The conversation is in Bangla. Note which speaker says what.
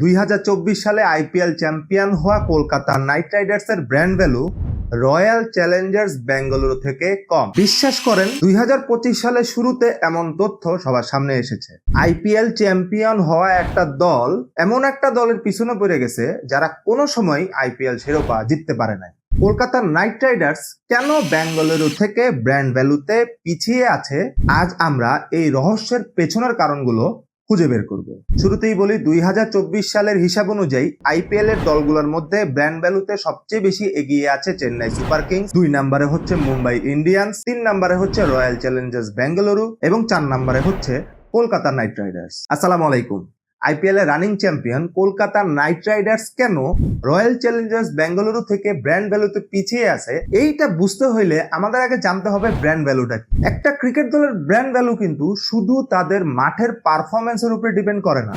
Speaker 1: দুই হাজার চব্বিশ সালে আইপিএল চ্যাম্পিয়ন হওয়া কলকাতা নাইট রাইডার্সের brand value royal challengers Bengaluru থেকে কম। বিশ্বাস করেন, দুই সালের শুরুতে এমন তথ্য সবার সামনে এসেছে। আইপিএল চ্যাম্পিয়ন হওয়া একটা দল এমন একটা দলের পিছনে পড়ে গেছে যারা কোনো সময় আইপিএল শিরোপা জিততে পারে নাই। কলকাতার নাইট রাইডার্স কেন বেঙ্গালুরু থেকে ব্র্যান্ড ভ্যালুতে পিছিয়ে আছে? আজ আমরা এই রহস্যের পেছনের কারণগুলো খুঁজে বের করব। শুরুতেই বলি, দুই হাজার চব্বিশ সালের হিসাব অনুযায়ী আইপিএল এর দলগুলোর মধ্যে ব্র্যান্ড ভ্যালুতে সবচেয়ে বেশি এগিয়ে আছে চেন্নাই সুপার কিংস। দুই নম্বরে হচ্ছে মুম্বাই ইন্ডিয়ান্স, তিন নম্বরে হচ্ছে রয়্যাল চ্যালেঞ্জার্স বেঙ্গালুরু এবং চার নম্বরে হচ্ছে কলকাতা নাইট রাইডার্স। আসসালাম আলাইকুম। আইপিএল এর running champion Kolkata knight riders কেন রয়্যাল চ্যালেঞ্জার্স বেঙ্গালুরু থেকে ব্র্যান্ড ভ্যালুতে পিছিয়ে আছে? এইটা বুঝতে হইলে আমাদের আগে জানতে হবে ব্র্যান্ড ভ্যালুটা কি। একটা ক্রিকেট দলের ব্র্যান্ড ভ্যালু কিন্তু শুধু তাদের মাঠের পারফরমেন্সের উপরে ডিপেন্ড করে না।